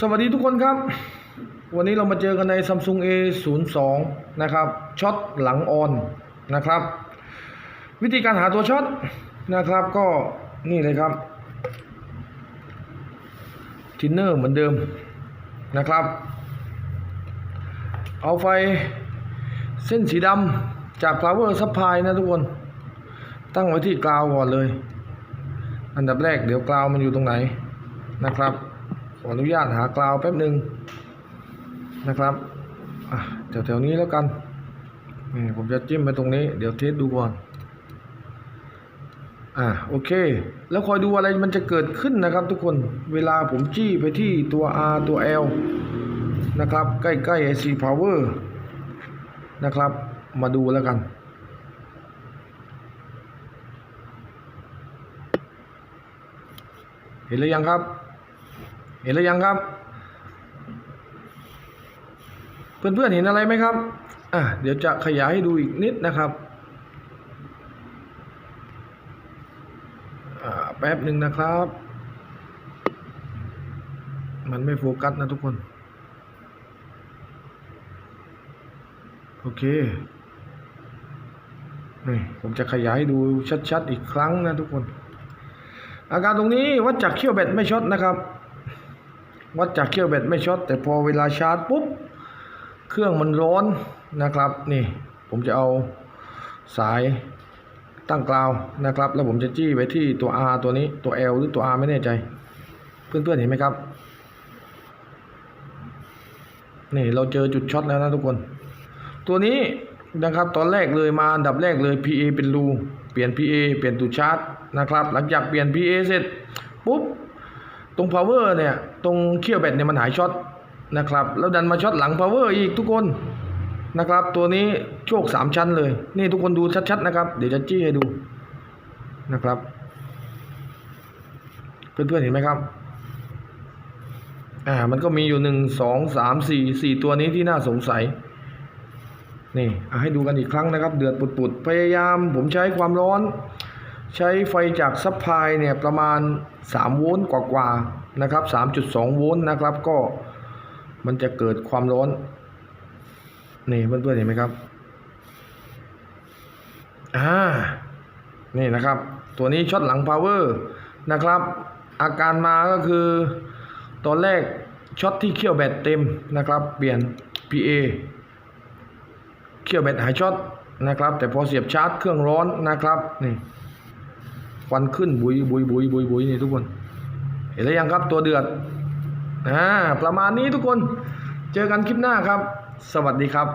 สวัสดีทุกคนครับ วันนี้เรามาเจอกันใน Samsung A02 นะครับช็อตหลังออนนะครับ วิธีการหาตัวช็อตนะครับก็นี่เลยครับทินเนอร์เหมือนเดิมนะครับ เอาไฟเส้นสีดำจาก Power Supply นะทุกคน ตั้งไว้ที่กราวก่อนเลย อันดับแรกเดี๋ยวกราวมันอยู่ตรงไหนนะครับ ออนุญาตหากราวแป๊บหนึ่งนะครับแถวๆนี้แล้วกันนี่ผมจะจิ้มไปตรงนี้ เดี๋ยวเทสดูก่อน อะโอเค แล้วคอยดูอะไรมันจะเกิดขึ้นนะครับทุกคน เวลาผมจี้ไปที่ตัว R ตัว L นะครับ ใกล้ๆ IC Power นะครับ มาดูแล้วกันเห็นหรือยังครับ เห็นหรือยังครับ เพื่อนๆเห็นอะไรไหมครับอะเดี๋ยวจะขยายให้ดูอีกนิดนะครับแป๊บหนึ่งนะครับ มันไม่โฟกัสนะทุกคน โอเค นี่ผมจะขยายดูชัดๆอีกครั้งนะทุกคน อาการตรงนี้วัดจากเขี้ยวแบตไม่ช็อตนะครับ วัดจากเขี้ยวแบตไม่ช็อตแต่พอเวลาชาร์จปุ๊บ เครื่องมันร้อนนะครับ นี่ผมจะเอาสายตั้งกราวนะครับ แล้วผมจะจี้ไปที่ตัว R ตัวนี้ตัว L หรือตัว R ไม่แน่ใจ เพื่อนๆเห็นไหมครับ นี่เราเจอจุดช็อตแล้วนะทุกคน ตัวนี้นะครับตอนแรกเลยมาอันดับแรกเลย PA เป็นรูเปลี่ยน PA เปลี่ยนตูดชาร์จนะครับ หลังจากเปลี่ยน PA เสร็จปุ๊บ ตรง power เนี่ยตรงเขี้ยวแบตเนี่ยมันหายช็อตนะครับแล้วดันมาช็อตหลัง power อีกทุกคนนะครับ ตัวนี้โชคสามชั้นเลย นี่ทุกคนดูชัดๆนะครับ เดี๋ยวจะจี้ให้ดูนะครับ เพื่อนๆเห็นไหมครับอ่ามันก็มีอยู่หนึ่งสองสามสี่สี่ตัวนี้ที่น่าสงสัยนี่อะให้ดูกันอีกครั้งนะครับ เดือดปุดๆพยายามผมใช้ความร้อน ใช้ไฟจากซัพพลายเนี่ยประมาณ 3 โวลต์กว่าๆนะครับ 3.2 โวลต์นะครับก็มันจะเกิดความร้อน นี่เพื่อนๆเห็นไหมครับอ่านี่นะครับ ตัวนี้ช็อตหลังพาวเวอร์นะครับ อาการมาก็คือตอนแรกช็อตที่เขี้ยวแบตเต็มนะครับ เปลี่ยน PA เขี้ยวแบตหายช็อตนะครับ แต่พอเสียบชาร์จเครื่องร้อนนะครับนี่ ควันขึ้นบุยบุยบุยบุยบุยนี่ทุกคน เห็นแล้วยังครับตัวเดือดอ่าประมาณนี้ทุกคน เจอกันคลิปหน้าครับ สวัสดีครับ